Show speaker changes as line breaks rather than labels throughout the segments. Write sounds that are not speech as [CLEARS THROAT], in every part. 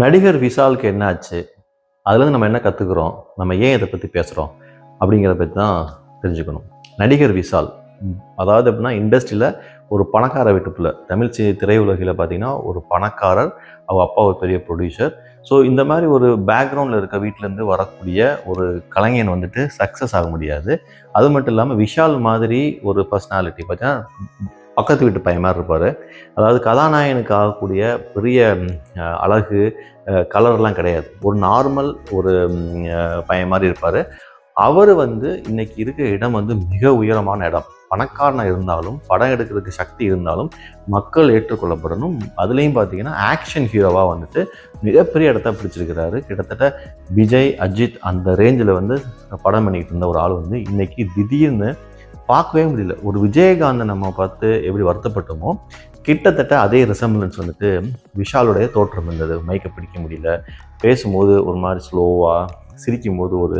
நடிகர் விஷாலுக்கு என்ன ஆச்சு அதுலேருந்து நம்ம என்ன கற்றுக்குறோம் நம்ம ஏன் இதை பற்றி பேசுகிறோம் அப்படிங்கிறத பற்றி தான் தெரிஞ்சுக்கணும். நடிகர் விஷால். அதாவது எப்படின்னா இண்டஸ்ட்ரியில் ஒரு பணக்கார வீட்டு பிள்ளை தமிழ் திரையுலகில் பார்த்தீங்கன்னா ஒரு பணக்காரர் அவங்க அப்பா ஒரு பெரிய ப்ரொடியூசர் ஸோ இந்த மாதிரி ஒரு பேக்ரவுண்டில் இருக்க வீட்டிலேருந்து வரக்கூடிய ஒரு கலைஞன் வந்துட்டு சக்ஸஸ் ஆக முடியாது. அது மட்டும் இல்லாமல் விஷால் மாதிரி ஒரு பர்சனாலிட்டி பார்த்தீங்கன்னா பக்கத்து வீட்டு பையன் மாதிரி இருப்பார். அதாவது கதாநாயகனுக்கு ஆகக்கூடிய பெரிய அழகு கலர்லாம் கிடையாது. ஒரு நார்மல் ஒரு பையன் மாதிரி இருப்பார். அவர் வந்து இன்றைக்கி இருக்கிற இடம் வந்து மிக உயரமான இடம். பணக்காரனாக இருந்தாலும் படம் எடுக்கிறதுக்கு சக்தி இருந்தாலும் மக்கள் ஏற்றுக்கொள்ளப்படணும். அதுலேயும் பார்த்தீங்கன்னா ஆக்ஷன் ஹீரோவாக வந்துட்டு மிகப்பெரிய இடத்த பிடிச்சிருக்கிறாரு. கிட்டத்தட்ட விஜய் அஜித் அந்த ரேஞ்சில் வந்து படம் பண்ணிக்கிட்டு இருந்த ஒரு ஆள் வந்து இன்றைக்கி திடீர்னு பார்க்கவே முடியல. ஒரு விஜயகாந்தை நம்ம பார்த்து எப்படி வருத்தப்பட்டோமோ கிட்டத்தட்ட அதே ரிசம்பிளன்ஸ் வந்துட்டு விஷாலுடைய தோற்றம் இருந்தது. மைக்கை பிடிக்க முடியல. பேசும்போது ஒரு மாதிரி ஸ்லோவாக சிரிக்கும்போது ஒரு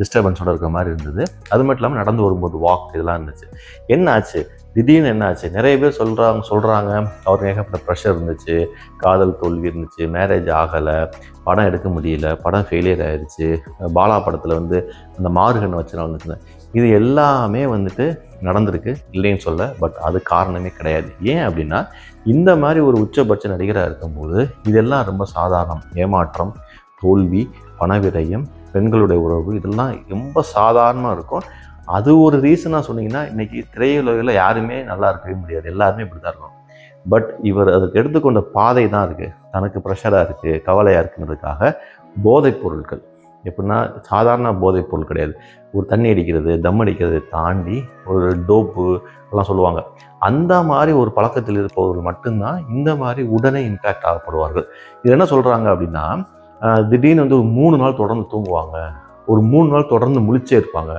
டிஸ்டர்பன்ஸோட இருக்கிற மாதிரி இருந்தது. அது மட்டும் இல்லாமல் நடந்து வரும்போது வாக் இதெல்லாம் இருந்துச்சு. என்ன ஆச்சு திடீர்னு என்ன ஆச்சு நிறைய பேர் சொல்கிறாங்க சொல்கிறாங்க அவருக்கு ஏகப்பட்ட ப்ரெஷர் இருந்துச்சு. காதல் தோல்வி இருந்துச்சு. மேரேஜ் ஆகலை. படம் எடுக்க முடியல. படம் ஃபெயிலியர் ஆயிடுச்சு பாலா படத்தில் வந்து அந்த மாறுகண்ணை வச்சு நடந்துச்சு இது எல்லாமே வந்துட்டு நடந்திருக்கு இல்லைன்னு சொல்ல பட் அது காரணமே கிடையாது. ஏன் அப்படின்னா இந்த மாதிரி ஒரு உச்சபட்ச நடிகராக இருக்கும்போது இதெல்லாம் ரொம்ப சாதாரணம். ஏமாற்றம் தோல்வி பணவிரயம் பெண்களுடைய உறவு இதெல்லாம் ரொம்ப சாதாரணமாக இருக்கும். அது ஒரு ரீசனாக சொன்னீங்கன்னா இன்னைக்கு திரையுலகில் யாருமே நல்லா இருக்கவே முடியாது. எல்லாருமே இப்படி தான் இருக்கும் பட் இவர் அதுக்கு எடுத்துக்கொண்ட பாதை தான் இருக்குது தனக்கு ப்ரெஷராக இருக்குது கவலையாக இருக்குங்கிறதுக்காக போதைப் பொருட்கள். எப்படின்னா சாதாரண போதைப் பொருள் கிடையாது. ஒரு தண்ணி அடிக்கிறது தம் அடிக்கிறது தாண்டி ஒரு டோப்பு எல்லாம் சொல்லுவாங்க. அந்த மாதிரி ஒரு பழக்கத்தில் இருப்பவர்கள் மட்டும்தான் இந்த மாதிரி உடனே இம்பேக்ட் ஆகப்படுவார்கள். இது என்ன சொல்கிறாங்க அப்படின்னா திடீர்னு வந்து ஒரு மூணு நாள் தொடர்ந்து தூங்குவாங்க. ஒரு மூணு நாள் தொடர்ந்து முழிச்சே இருப்பாங்க.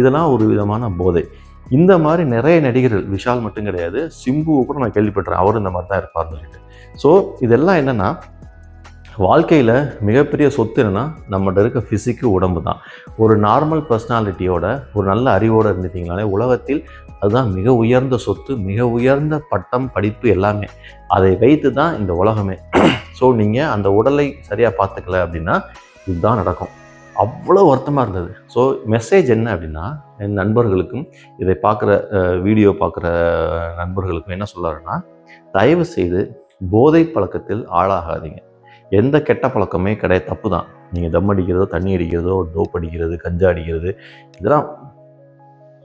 இதெல்லாம் ஒரு விதமான போதை. இந்த மாதிரி நிறைய நடிகர்கள் விஷால் மட்டும் கிடையாது சிம்புவை கூட நான் கேள்விப்பட்டேன் அவரும் இந்த மாதிரி தான் இருப்பார்னு சொல்லிட்டு. ஸோ இதெல்லாம் என்னென்னா வாழ்க்கையில் மிகப்பெரிய சொத்து என்னன்னா நம்மகிட்ட இருக்க ஃபிசிக்கு உடம்பு தான். ஒரு நார்மல் பர்சனாலிட்டியோட ஒரு நல்ல அறிவோடு இருந்துட்டிங்களாலே உலகத்தில் அதுதான் மிக உயர்ந்த சொத்து மிக உயர்ந்த பட்டம் படிப்பு எல்லாமே. அதை வைத்து தான் இந்த உலகமே. [CLEARS THROAT] ஸோ நீங்கள் அந்த உடலை சரியாக பார்த்துக்கல அப்படின்னா இதுதான் நடக்கும். அவ்வளோ வருத்தமாக இருந்தது. ஸோ மெசேஜ் என்ன அப்படின்னா என் நண்பர்களுக்கும் இதை பார்க்குற வீடியோ பார்க்குற நண்பர்களுக்கும் என்ன சொல்கிறாருன்னா தயவு செய்து போதை பழக்கத்தில் ஆளாகாதீங்க. எந்த கெட்ட பழக்கமே கிடையாது. தப்பு தான் நீங்கள் தம் அடிக்கிறதோ தண்ணி அடிக்கிறதோ டோப் அடிக்கிறது கஞ்சா அடிக்கிறது இதெல்லாம்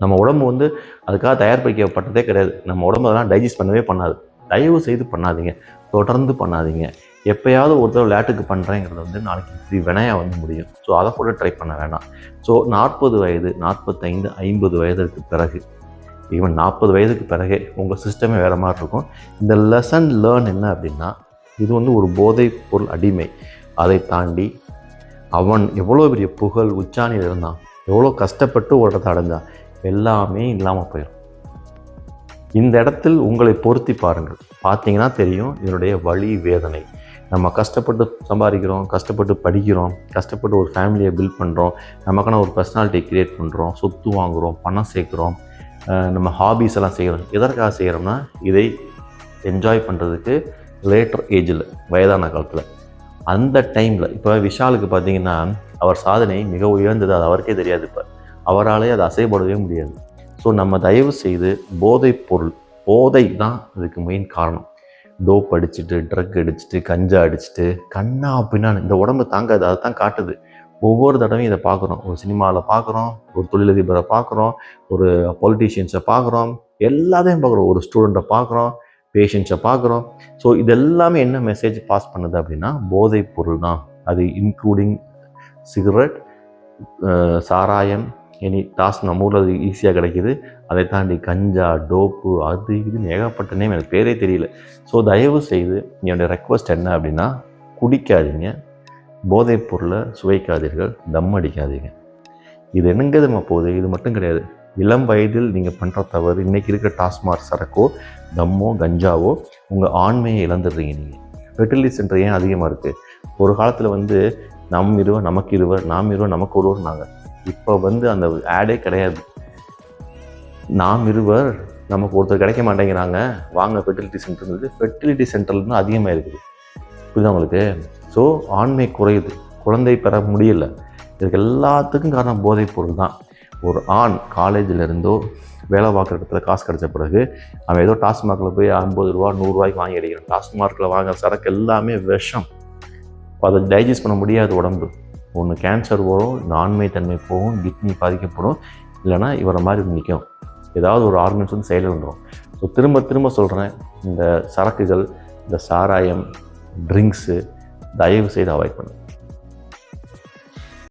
நம்ம உடம்பு வந்து அதுக்காக தயாரிப்பிக்கப்பட்டதே கிடையாது. நம்ம உடம்பு அதெல்லாம் டைஜஸ்ட் பண்ணவே பண்ணாது. தயவு செய்து பண்ணாதீங்க. தொடர்ந்து பண்ணாதீங்க. எப்போயாவது ஒருத்தர் விளையாட்டுக்கு பண்ணுறேங்கிறது வந்து நாளைக்கு இப்படி வினையாக வந்து முடியும். ஸோ அதை கூட ட்ரை பண்ண வேண்டாம் ஸோ நாற்பது வயது நாற்பத்தைந்து ஐம்பது வயதிற்கு பிறகு ஈவன் நாற்பது வயதுக்கு பிறகே உங்கள் சிஸ்டமே வேறு மாதிரி இருக்கும். இந்த லெசன் லேர்ன் என்ன அப்படின்னா இது வந்து ஒரு போதைப் பொருள் அடிமை. அதை தாண்டி அவன் எவ்வளோ பெரிய புகழ் உச்சாணியில் இருந்தான் எவ்வளோ கஷ்டப்பட்டு ஒரு இடத்த அடைஞ்சான் எல்லாமே இல்லாமல் போயிடும். இந்த இடத்தில் உங்களை பொருத்தி பாருங்கள். பார்த்தீங்கன்னா தெரியும் இதனுடைய வழி வேதனை. நம்ம கஷ்டப்பட்டு சம்பாதிக்கிறோம் கஷ்டப்பட்டு படிக்கிறோம் கஷ்டப்பட்டு ஒரு ஃபேமிலியை பில்ட் பண்ணுறோம் நமக்கான ஒரு பர்சனாலிட்டி க்ரியேட் பண்ணுறோம் சொத்து வாங்குகிறோம் பணம் சேர்க்குறோம் நம்ம ஹாபீஸ் எல்லாம் செய்கிறோம் எதற்காக செய்கிறோம்னா இதை என்ஜாய் பண்ணுறதுக்கு லேட்டர் ஏஜில் வயதான காலத்தில். அந்த டைமில் இப்போ விஷாலுக்கு பார்த்தீங்கன்னா அவர் சாதனை மிக உயர்ந்தது அது அவருக்கே தெரியாது இப்போ. அவராலே அதை அசைப்படவே முடியாது. ஸோ நம்ம தயவு செய்து போதைப் பொருள் போதை தான் இதுக்கு மெயின் காரணம். டோப் அடிச்சுட்டு ட்ரக் அடிச்சுட்டு கஞ்சா அடிச்சுட்டு கண்ணா பின்னான்னு இந்த உடம்பு தாங்காது அதை தான் காட்டுது. ஒவ்வொரு தடவையும் இதை பார்க்குறோம் ஒரு சினிமாவில் பார்க்குறோம் ஒரு தொழிலதிபரை பார்க்குறோம் ஒரு பொலிட்டீஷியன்ஸை பார்க்குறோம் எல்லாத்தையும் பார்க்குறோம் ஒரு ஸ்டூடெண்ட்டை பார்க்குறோம் பேஷண்ட்ஸை பார்க்குறோம். ஸோ இதெல்லாமே என்ன மெசேஜ் பாஸ் பண்ணுது அப்படின்னா போதைப் பொருள் தான். அது இன்க்ளூடிங் சிகரெட் சாராயம் இனி டாஸ் நம்ம ஊரில் அது ஈஸியாக கிடைக்கிது. அதை தாண்டி கஞ்சா டோப்பு அது இதுன்னு ஏகப்பட்ட நேம் எனக்கு பேரே தெரியல. ஸோ தயவு செய்து என்னுடைய ரெக்வஸ்ட் என்ன அப்படின்னா குடிக்காதீங்க. போதைப் பொருளை சுவைக்காதீர்கள். தம் அடிக்காதீங்க. இது என்னங்க நம்ம போகுது இது மட்டும் கிடையாது. இளம் வயதில் நீங்கள் பண்ணுற தவறு இன்றைக்கி இருக்கிற டாஸ்மாக் சரக்கோ தம்மோ கஞ்சாவோ உங்கள் ஆண்மையை இழந்துடுறீங்க நீங்கள் ஃபெர்டிலிட்டி சென்டர் ஏன் அதிகமாக இருக்குது ஒரு காலத்தில் வந்து நம் இருவர் நமக்கு இருவர் நாம் இருவர் நமக்கு ஒருவர் நாங்கள் இப்போ வந்து அந்த ஆடே கிடையாது. நாம் இருவர் நமக்கு ஒருத்தர் கிடைக்க மாட்டேங்கிறாங்க. வாங்க ஃபெர்டிலிட்டி சென்டர் ஃபெர்டிலிட்டி சென்டர்லேருந்து அதிகமாக இருக்குது புரியுதா உங்களுக்கு? ஸோ ஆண்மை குறையுது. குழந்தை பெற முடியல. இதுக்கு எல்லாத்துக்கும் காரணம் போதைப் பொருள் தான் ஒரு ஆண் காலேஜில் இருந்தோ வேலை பார்க்குற இடத்துல காசு கிடச்ச பிறகு அவன் ஏதோ டாஸ்மாகில் போய் ஐம்பது ரூபா நூறுரூவாய்க்கு வாங்கி அடிக்கிறான். டாஸ்மார்க்கில் வாங்குற சரக்கு எல்லாமே விஷம். அதை டைஜஸ்ட் பண்ண முடியாது உடம்பு. ஒன்று கேன்சர் வரும் இந்த தன்மை போகும் கிட்னி பாதிக்கப்படும். இல்லைன்னா இவரை மாதிரி நிற்கும். ஏதாவது ஒரு ஆர்கன்ஸ் வந்து செயலில் வந்துடும் ஸோ திரும்ப திரும்ப சொல்கிறேன் இந்த சரக்குகள் இந்த சாராயம் ட்ரிங்க்ஸு தயவு செய்து அவாய்ட் பண்ணுங்க